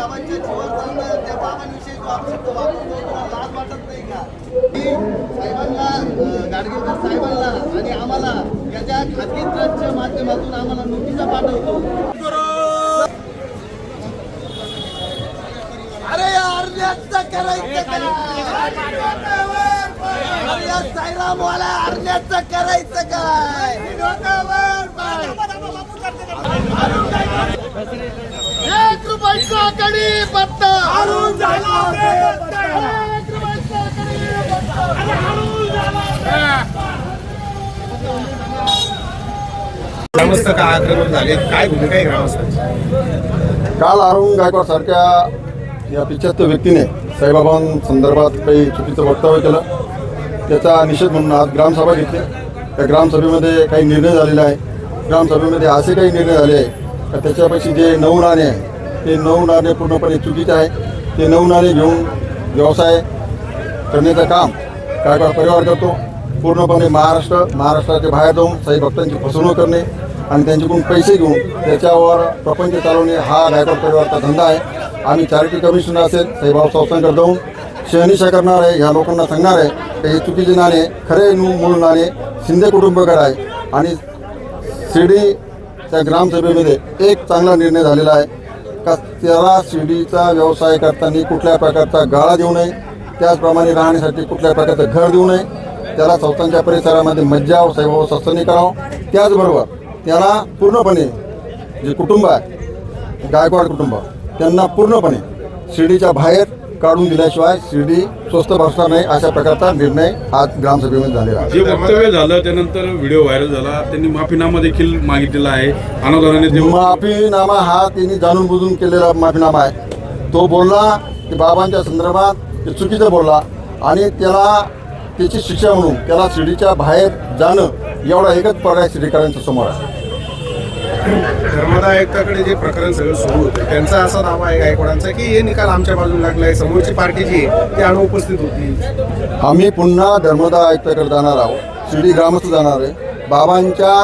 बाबांच्या जीवावर त्या बाबांविषयी जो अपशब्द वापरतो तुला लाज वाटत नाही का? की साहेबांना गाडगेकर साहेबांना आणि आम्हाला याच्या खाजगी ट्रस्टच्या माध्यमातून आम्हाला नोटिसा पाठवतो. अरे यार व्यक्त करायचं अरण्याचं करायचं काय? एक रुपयाचा कडी पत्ता एक रुपयाचा कढीपत्ता. ग्रामस्थ का आक्रमक झाले? काय भूमिका आहे ग्रामस्थांची? काल अरुण गायकवाड सारख्या या पिच्छत्त व्यक्तीने साईबाबांसंदर्भात काही चुकीचं वक्तव्य केलं. त्याचा निषेध म्हणून आज ग्रामसभा घेतली. त्या ग्रामसभेमध्ये काही निर्णय झालेला आहे. ग्रामसभेमध्ये असे काही निर्णय झाले आहे का त्याच्यापाशी जे नऊ नाणे आहे ते नऊ नाणे पूर्णपणे चुकीचे आहे ते नऊ नाणे घेऊन व्यवसाय करण्याचं काम काय परिवार करतो. पूर्णपणे महाराष्ट्र महाराष्ट्राच्या बाहेर जाऊन साई भक्तांची फसवणूक करणे आणि त्यांच्याकडून पैसे घेऊन त्याच्यावर प्रपंच चालवणे हा गायकवाड परिवारचा धंदा आहे. आम्ही चॅरिटी कमिशनर असेल साईबाबा संस्थांकडे जाऊन शहनिशा करणार आहे ह्या लोकांना सांगणार आहे की हे चुकीचे नाणे खरे नू- मूळ नाणे शिंदे कुटुंबाकडे आहे आणि शिर्डी त्या ग्रामसभेमध्ये एक चांगला निर्णय झालेला आहे. का त्याला शिर्डीचा व्यवसाय करताना कुठल्या प्रकारचा गाळा देऊ नये त्याचप्रमाणे राहण्यासाठी कुठल्या प्रकारचं घर देऊ नये त्याला संस्थांच्या परिसरामध्ये मज्जा साईबाबा सस्तनी करावं. त्याचबरोबर त्याला पूर्णपणे जे कुटुंब आहे गायकवाड कुटुंब त्यांना पूर्णपणे शिर्डीच्या बाहेर काढून दिल्याशिवाय शिर्डी स्वस्त बसणार नाही अशा प्रकारचा निर्णय आज ग्रामसभेमध्ये झालेला आहे. जे वक्तव्य झालं त्यानंतर व्हिडिओ व्हायरल झाला. त्यांनी माफीनामा देखील मागितलेला आहे. अनुदानाने माफीनामा हा त्यांनी जाणून बुजून केलेला माफीनामा आहे. तो बोलला की बाबांच्या संदर्भात चुकीचं बोलला आणि त्याला त्याची शिक्षा म्हणून त्याला शिर्डीच्या बाहेर जाणं एवढा एकच पर्याय शिर्डीकरांच्या समोर आहे. धर्मदा आयुक्ताकडे जे प्रकरण सगळं सुरू होतं त्यांचा असा दावा आहे गायकवाडांचा की हे निकाल आमच्या बाजूला लागलाय समोरची पार्टी जी आहे ती अनुपस्थित होती. आम्ही पुन्हा धर्मदा आयुक्ताकडे जाणार आहोत. शिर्डी ग्रामस्थ जाणार आहे. बाबांच्या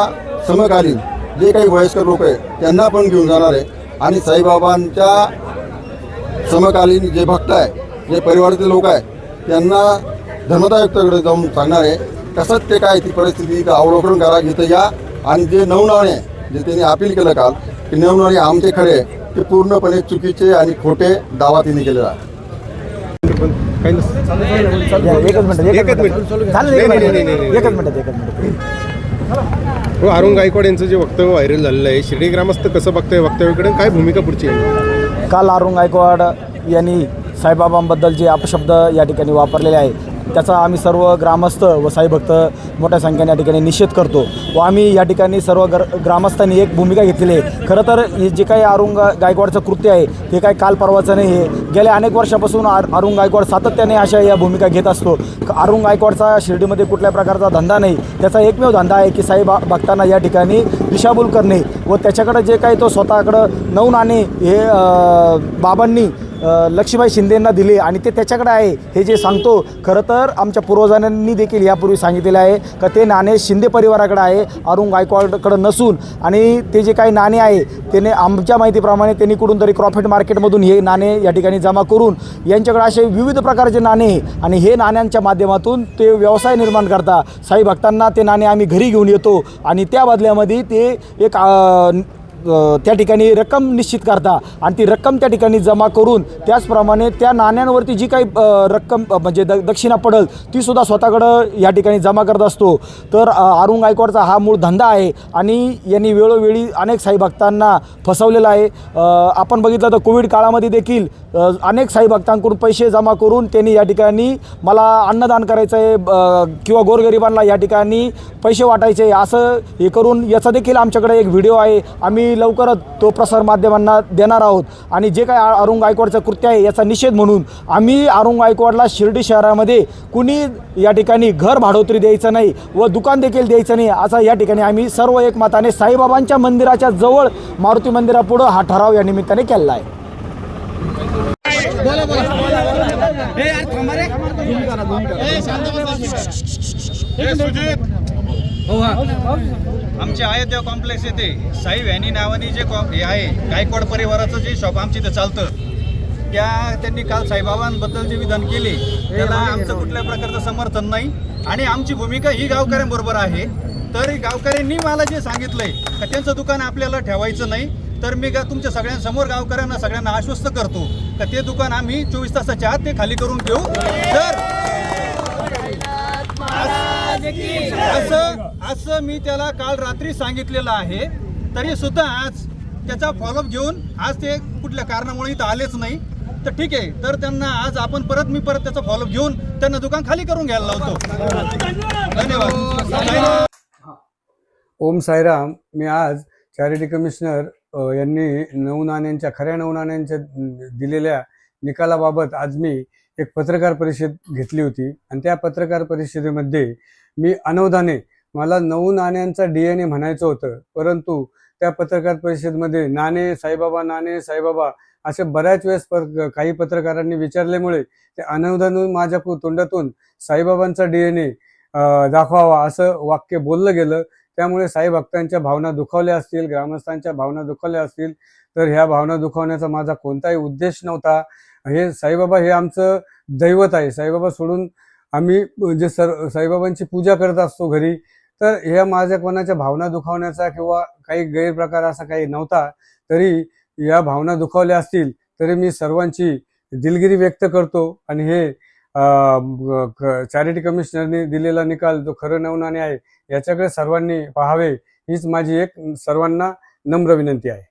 समकालीन जे काही वयस्कर लोक आहेत त्यांना पण घेऊन जाणार आहे. आणि साईबाबांच्या समकालीन जे भक्त आहे जे परिवारातील लोक आहे त्यांना धर्मदा आयुक्ताकडे जाऊन सांगणार आहे कसं ते काय ती परिस्थिती अवलोकन करा इथं या. आणि जे नवनाणे आहे, जे त्यांनी अपील केलं काल की नवनाणे आमचे खरे ते पूर्णपणे चुकीचे आणि खोटे दावा त्यांनी केलेला आहे. एकच मिनिट एकच मिनिट. चालेल नाही, एक नाही, नाही, मिनिट नाही, नाही. एकच मिनिट एकच मिनिट हो अरुण गायकवाड यांचं जे वक्तव्य व्हायरल झालेलं आहे शिर्डी ग्रामस्थ कसं बघताय वक्तव्याकडे काय भूमिका पुढची आहे काल अरुण गायकवाड यांनी साईबाबांबद्दल जे अपशब्द या ठिकाणी वापरलेले आहे त्याचा आम्ही सर्व ग्रामस्थ व साईभक्त मोठ्या संख्येने या ठिकाणी निषेध करतो व आम्ही या ठिकाणी सर्व गर ग्रामस्थांनी एक भूमिका घेतलेली आहे. खरं तर हे जे काही अरुण गायकवाडचं कृत्य आहे ते काही काल परवाचं नाही आहे गेल्या अनेक वर्षापासून आर अरुण गायकवाड सातत्याने अशा या भूमिका घेत असतो. अरुंग अरुण गायकवाडचा शिर्डीमध्ये कुठल्या प्रकारचा धंदा नाही त्याचा एकमेव धंदा आहे की साई भक्तांना या ठिकाणी दिशाभूल करणे व त्याच्याकडं जे काही तो स्वतःकडं नऊ नाणे हे बाबांनी लक्ष्मीबाई शिंदेंना दिले आणि ते त्याच्याकडे आहे हे जे सांगतो खरं तर आमच्या पूर्वजांनी देखील यापूर्वी सांगितलेलं आहे का ते नाणे शिंदे परिवाराकडे आहे अरुण गायकवाडकडं नसून आणि ते जे काही नाणे आहे त्याने आमच्या माहितीप्रमाणे त्यांनी कुठून तरी प्रॉफिट मार्केटमधून हे नाणे या ठिकाणी जमा करून यांच्याकडे असे विविध प्रकारचे नाणे आणि हे नाण्यांच्या माध्यमातून ते व्यवसाय निर्माण करता. साई भक्तांना ते नाणे आम्ही घरी घेऊन येतो आणि त्या बदल्यामध्ये ते एक त्या ठिकाणी रक्कम निश्चित करता. आणि ती रक्कम त्या ठिकाणी जमा करून त्याचप्रमाणे त्या नाण्यांवरती जी काही रक्कम म्हणजे द दक्षिणा पडल ती सुद्धा स्वतःकडं या ठिकाणी जमा करत असतो. तर अ, अरुण गायकवाडचा हा मूळ धंदा आहे आणि यांनी वेळोवेळी अनेक साई भक्तांना फसवलेला आहे. आपण बघितलं तर कोविड काळामध्ये देखील अनेक साई भक्तांकडून पैसे जमा करून त्यांनी या ठिकाणी मला अन्नदान करायचं आहे किंवा गोरगरिबांना या ठिकाणी पैसे वाटायचे असं हे करून याचा देखील आमच्याकडे एक व्हिडिओ आहे. आम्ही लवकरच तो प्रसार माध्यमांना देणार आहोत. आणि जे काय अरुण गायकवाडचं कृत्य आहे याचा निषेध म्हणून आम्ही अरुण गायकवाडला शिर्डी शहरामध्ये कुणी या ठिकाणी घर भाडोत्री द्यायचं नाही व दुकान देखील द्यायचं नाही असा या ठिकाणी आम्ही सर्व एकमताने साईबाबांच्या मंदिराच्या जवळ मारुती मंदिरापुढं हा ठराव या निमित्ताने केलेला आहे. आमच्या अयोध्या कॉम्प्लेक्स येथे साई व्हॅनी नावानी जे कॉ हे आहे गायकवाड परिवाराचं जे शॉप आमच्या इथं चालतं त्या त्यांनी काल साईबाबांबद्दल जे विधान केले त्याला आमचं कुठल्या प्रकारचं समर्थन नाही. आणि आमची भूमिका ही गावकऱ्यांबरोबर आहे. तर गावकऱ्यांनी मला जे सांगितलंय का त्यांचं दुकान आपल्याला ठेवायचं नाही तर मी का तुमच्या सगळ्यांसमोर गावकऱ्यांना सगळ्यांना आश्वस्त करतो का ते दुकान आम्ही चोवीस तासाच्या आत ते खाली करून ठेवू तर म्हणजे असं असं मी त्याला काल रात्री सांगितलेलं आहे. तरी सुद्धा आज त्याचा फॉलोअप घेऊन आज ते कुठल्या कारणामुळे इथं आलेच नाही. तर ठीक आहे तर त्यांना आज आपण परत मी परत त्याचा फॉलोअप घेऊन त्यांना दुकान खाली करून घ्यायला लावतो. धन्यवाद. ओम साईराम मी आज चॅरिटी कमिशनर यांनी नऊ नाण्यांच्या खऱ्या नऊ नाण्यांच्या दिलेल्या निकालाबाबत आज मी एक पत्रकार परिषद घेतली होती. आणि त्या पत्रकार परिषदेमध्ये मी अनवधाने मला नऊ नाण्यांचा डी एन ए म्हणायचं होतं. परंतु त्या पत्रकार परिषदेमध्ये नाणे साईबाबा नाणे साईबाबा असे बऱ्याच वेळेस पर काही पत्रकारांनी विचारल्यामुळे ते अनवधान माझ्या तोंडातून साईबाबांचा डी एन ए दाखवावा असं वाक्य बोललं गेलं. त्यामुळे साई भक्तांच्या भावना दुखावल्या असतील ग्रामस्थांच्या भावना दुखावल्या असतील तर ह्या भावना दुखावण्याचा माझा कोणताही उद्देश नव्हता. हे साईबाबा हे आमचं दैवत आहे. साईबाबा सोडून आम्ही जे सर साईबाबांची पूजा करत असतो घरी तर ह्या माझ्या कोणाच्या भावना दुखावण्याचा किंवा काही गैरप्रकार असा काही नव्हता तरी या भावना दुखावल्या असतील तरी मी सर्वांची दिलगिरी व्यक्त करतो. आणि हे चॅरिटी कमिशनरने दिलेला निकाल जो खरं नवनाने आहे याच्याकडे सर्वांनी पाहावे हीच माझी एक सर्वांना नम्र विनंती आहे.